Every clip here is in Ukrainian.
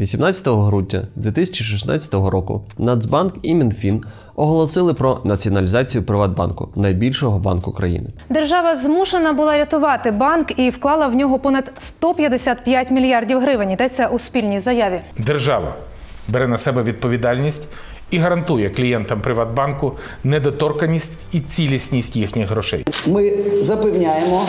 18 грудня 2016 року Нацбанк і Мінфін оголосили про націоналізацію Приватбанку, найбільшого банку країни. Держава змушена була рятувати банк і вклала в нього понад 155 мільярдів гривень. Йдеться у спільній заяві. Держава бере на себе відповідальність і гарантує клієнтам Приватбанку недоторканість і цілісність їхніх грошей. Ми запевняємо,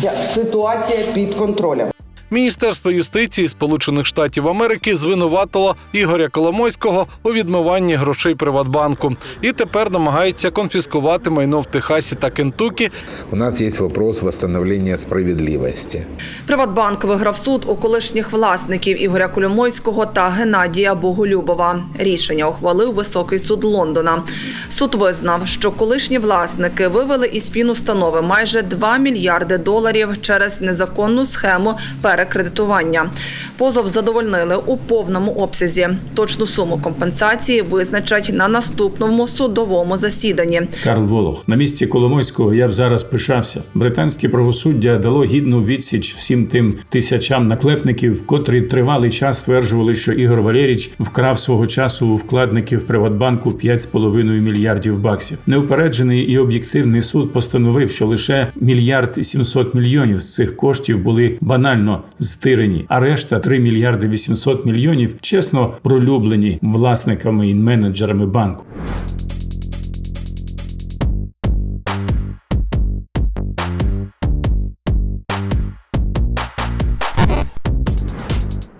ця ситуація під контролем. Міністерство юстиції Сполучених Штатів Америки звинуватило Ігоря Коломойського у відмиванні грошей Приватбанку і тепер намагається конфіскувати майно в Техасі та Кентукі. У нас есть вопрос восстановления справедливости. Приватбанк виграв суд у колишніх власників Ігоря Коломойського та Геннадія Боголюбова. Рішення ухвалив високий суд Лондона. Суд визнав, що колишні власники вивели із фінустанови майже 2 мільярди доларів через незаконну схему перекредитування. Позов задовольнили у повному обсязі. Точну суму компенсації визначать на наступному судовому засіданні. Карл Волох. На місці Коломойського я б зараз пишався. Британське правосуддя дало гідну відсіч всім тим тисячам наклепників, котрі тривалий час стверджували, що Ігор Валеріч вкрав свого часу у вкладників Приватбанку 5,5 мільярдів баксів. Неупереджений і об'єктивний суд постановив, що лише мільярд 700 мільйонів з цих коштів були банально стирені, а решта 3 мільярди 800 мільйонів чесно пролюблені власниками і менеджерами банку.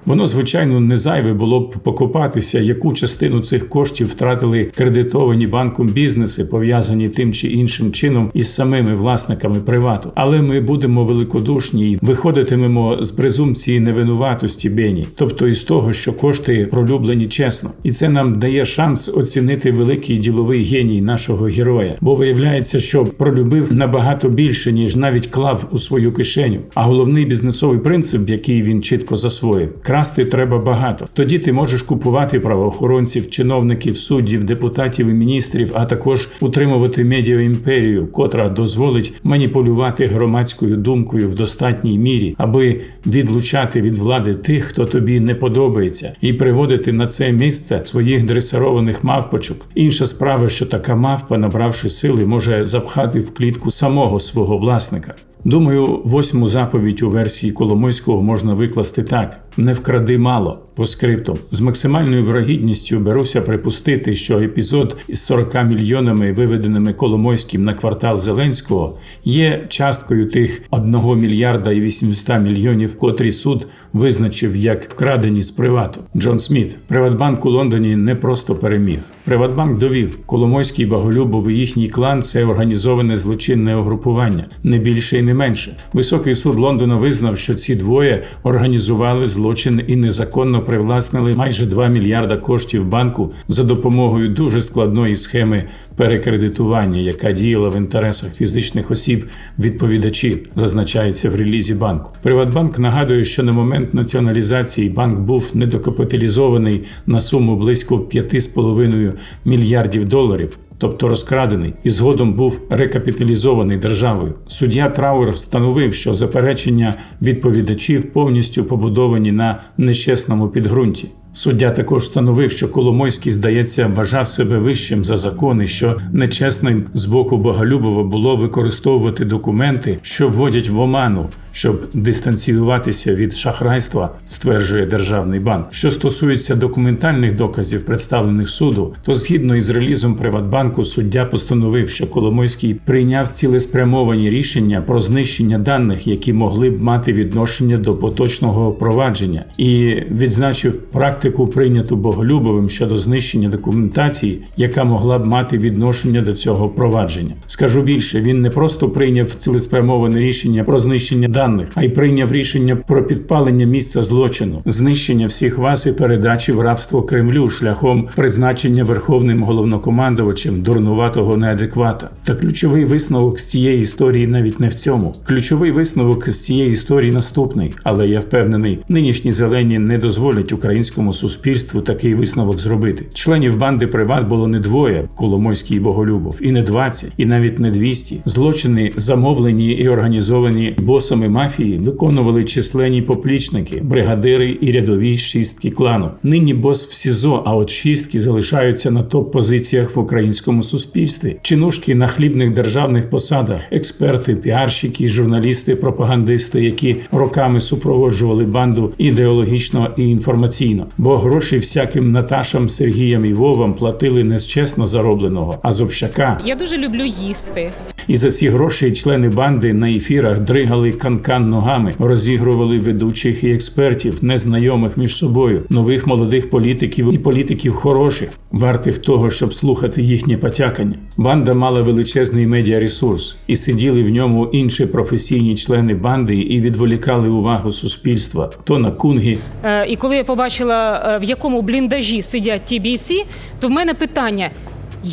Воно, звичайно, не зайве було б покопатися, яку частину цих коштів втратили кредитовані банком бізнеси, пов'язані тим чи іншим чином із самими власниками привату. Але ми будемо великодушні і виходитимемо з презумпції невинуватості Бені, тобто із того, що кошти пролюблені чесно, і це нам дає шанс оцінити великий діловий геній нашого героя, бо виявляється, що пролюбив набагато більше, ніж навіть клав у свою кишеню. А головний бізнесовий принцип, який він чітко засвоїв, красти треба багато. Тоді ти можеш купувати правоохоронців, чиновників, суддів, депутатів і міністрів, а також утримувати медіаімперію, котра дозволить маніпулювати громадською думкою в достатній мірі, аби відлучати від влади тих, хто тобі не подобається, і приводити на це місце своїх дресированих мавпочок. Інша справа, що така мавпа, набравши сили, може запхати в клітку самого свого власника. Думаю, восьму заповідь у версії Коломойського можна викласти так: не вкради мало по скрипту. З максимальною вирогідністю беруся припустити, що епізод із 40 мільйонами, виведеними Коломойським на квартал Зеленського, є часткою тих 1 мільярда і 800 мільйонів, котрі суд визначив як вкрадені з привату. Джон Сміт, Приватбанк у Лондоні не просто переміг. Приватбанк довів, Коломойський Боголюбов і їхній клан це організоване злочинне угрупування, не більше не менше. Високий суд Лондона визнав, що ці двоє організували злочин і незаконно привласнили майже 2 мільярда коштів банку за допомогою дуже складної схеми перекредитування, яка діяла в інтересах фізичних осіб відповідачів, зазначається в релізі банку. Приватбанк нагадує, що на момент націоналізації банк був недокапіталізований на суму близько 5,5 мільярдів доларів. Тобто розкрадений і згодом був рекапіталізований державою. Суддя Трауер встановив, що заперечення відповідачів повністю побудовані на нечесному підґрунті. Суддя також встановив, що Коломойський, здається, вважав себе вищим за закони, що нечесним з боку Боголюбова було використовувати документи, що вводять в оману, щоб дистанціюватися від шахрайства, стверджує державний банк. Що стосується документальних доказів, представлених суду, то згідно із релізом Приватбанку, суддя постановив, що Коломойський прийняв цілеспрямовані рішення про знищення даних, які могли б мати відношення до поточного провадження, і відзначив практику, прийняту Боголюбовим щодо знищення документації, яка могла б мати відношення до цього провадження. Скажу більше, він не просто прийняв цілеспрямоване рішення про знищення даних, а й прийняв рішення про підпалення місця злочину, знищення всіх вас і передачі в рабство Кремлю шляхом призначення верховним головнокомандувачем дурнуватого неадеквата. Та ключовий висновок з цієї історії навіть не в цьому. Ключовий висновок з цієї історії наступний, але я впевнений, нинішні зелені не дозволять українському суспільству такий висновок зробити. Членів банди Приват було не двоє Коломойський і Боголюбов, і не 20, і навіть не 200. Злочини замовлені і організовані босами мафії виконували численні поплічники, бригадири і рядові шістки клану. Нині бос в СІЗО, а от шістки залишаються на топ-позиціях в українському суспільстві. Чинушки на хлібних державних посадах, експерти, піарщики, журналісти, пропагандисти, які роками супроводжували банду ідеологічно і інформаційно. Бо гроші всяким Наташам, Сергіям і Вовам платили не з чесно заробленого, а з общака. Я дуже люблю їсти. І за ці гроші члени банди на ефірах дригали канкан ногами, розігрували ведучих і експертів, незнайомих між собою, нових молодих політиків і політиків хороших, вартих того, щоб слухати їхні потякання. Банда мала величезний медіаресурс, і сиділи в ньому інші професійні члени банди і відволікали увагу суспільства то на кунгі, Е, і коли я побачила, е, в якому бліндажі сидять ті бійці, то в мене питання.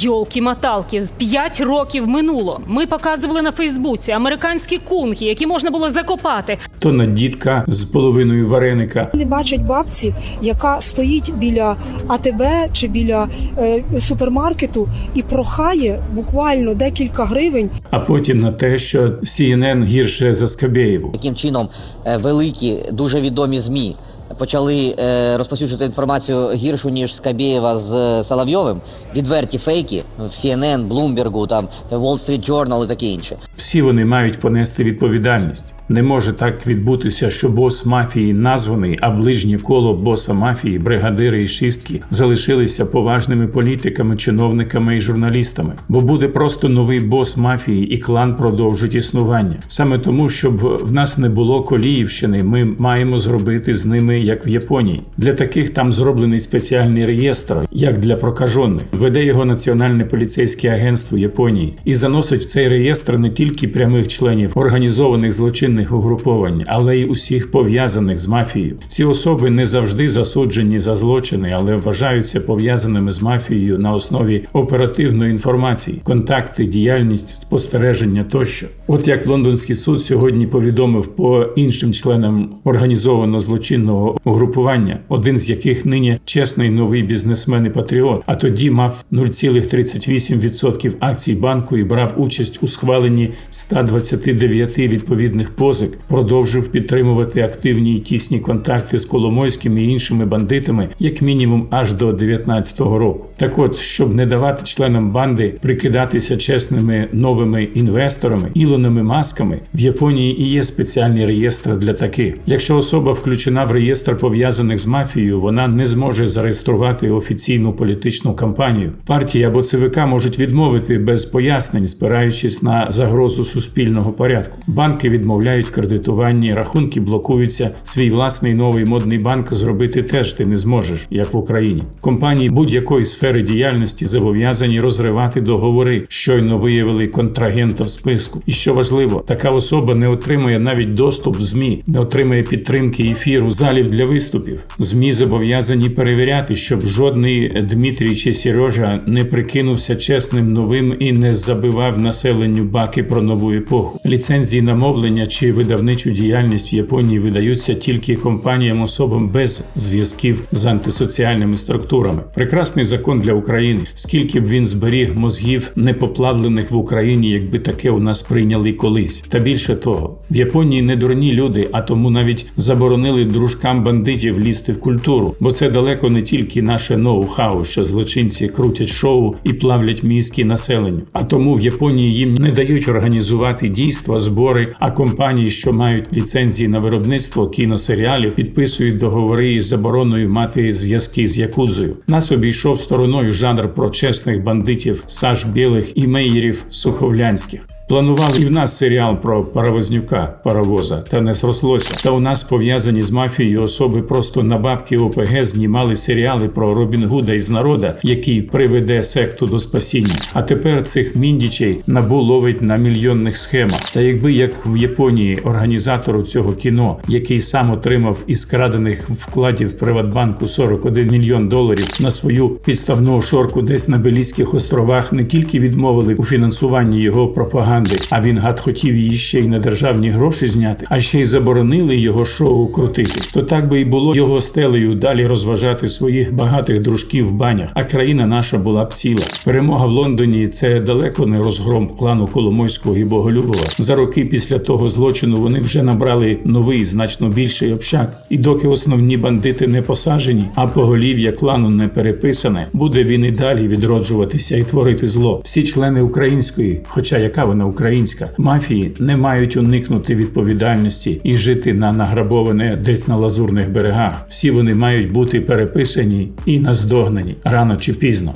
Йолки-маталки, п'ять років минуло. Ми показували на Фейсбуці американські кунги, які можна було закопати. то на дітка з половиною вареника, Не бачать бабці, яка стоїть біля АТБ чи біля е, супермаркету і прохає буквально декілька гривень а потім на те, що CNN гірше за Скабєєву. Таким чином, е, великі, дуже відомі ЗМІ почали е, розповсюджувати інформацію гіршу, ніж Скабєєва з е, Соловйовим. Відверті фейки в CNN, Bloomberg, там Wall Street Journal і таке інше. Всі вони мають понести відповідальність. Не може так відбутися, що бос мафії названий, а ближнє коло боса мафії, бригадири і шістки залишилися поважними політиками, чиновниками і журналістами. Бо буде просто новий бос мафії, і клан продовжить існування. Саме тому, щоб в нас не було Коліївщини, ми маємо зробити з ними як в Японії. Для таких там зроблений спеціальний реєстр, як для прокажених. Веде його Національне поліцейське агентство Японії і заносить в цей реєстр не тільки прямих членів організованих злочинних угруповань, але й усіх пов'язаних з мафією. Ці особи не завжди засуджені за злочини, але вважаються пов'язаними з мафією на основі оперативної інформації, контакти, діяльність, спостереження тощо. От як лондонський суд сьогодні повідомив по іншим членам організованого злочинного угрупування, один з яких нині чесний новий бізнесмен і патріот, а тоді мав 0,38% акцій банку і брав участь у схваленні 129 відповідних позик, продовжив підтримувати активні і тісні контакти з Коломойським і іншими бандитами, як мінімум аж до 19-го року. Так от, щоб не давати членам банди прикидатися чесними новими інвесторами, ілоними масками, в Японії і є спеціальний реєстр для таких. Якщо особа включена в реєстр пов'язаних з мафією, вона не зможе зареєструвати офіційну політичну кампанію. Партії або ЦВК можуть відмовити без пояснень, спираючись на загрозу суспільного порядку. Банки відмовляють в кредитуванні, рахунки блокуються. Свій власний новий модний банк зробити теж ти не зможеш, як в Україні. Компанії будь-якої сфери діяльності зобов'язані розривати договори, щойно виявили контрагента в списку. І що важливо, така особа не отримує навіть доступ в ЗМІ, не отримує підтримки ефіру, залів для виступів. ЗМІ зобов'язані перевіряти, щоб жодний Дмитрій чи Сережа не прикинувся чесним новим і не забивав населенню баки про нову епоху. Ліцензії на мовлення чи видавничу діяльність в Японії видаються тільки компаніям особам без зв'язків з антисоціальними структурами. Прекрасний закон для України. Скільки б він зберіг мозгів непоплавлених в Україні, якби таке у нас прийняли колись. Та більше того, в Японії не дурні люди, а тому навіть заборонили дружкам бандитів лізти в культуру, бо це далеко не тільки наше ноу-хау, що злочинці крутять шоу і плавлять мізки населенню. А тому в Японії їм не дають організувати дійства, збори, а компанії, що мають ліцензії на виробництво кіносеріалів, підписують договори із забороною мати зв'язки з якудзою. Нас обійшов стороною жанр про чесних бандитів Саш Білих і Мейєрів Суховлянських. Планували і в нас серіал про паровознюка паровоза, та не зрослося. Та у нас пов'язані з мафією особи просто на бабки ОПГ знімали серіали про Робін Гуда із народа, який приведе секту до спасіння. А тепер цих міндічей набу ловить на мільйонних схемах. Та якби як в Японії організатору цього кіно, який сам отримав із крадених вкладів Приватбанку 41 мільйон доларів на свою підставну офшорку десь на Белійських островах, не тільки відмовили у фінансуванні його пропаганди пропаганди. А він гад хотів її ще й на державні гроші зняти, а ще й заборонили його шоу крутити. То так би і було його стелею далі розважати своїх багатих дружків в банях, а країна наша була б ціла. Перемога в Лондоні це далеко не розгром клану Коломойського і Боголюбова. За роки після того злочину вони вже набрали новий, значно більший общак. І доки основні бандити не посаджені, а поголів'я клану не переписане, буде він і далі відроджуватися і творити зло. Всі члени української, хоча яка вона українська, мафії не мають уникнути відповідальності і жити на награбоване десь на лазурних берегах. Всі вони мають бути переписані і наздогнані рано чи пізно.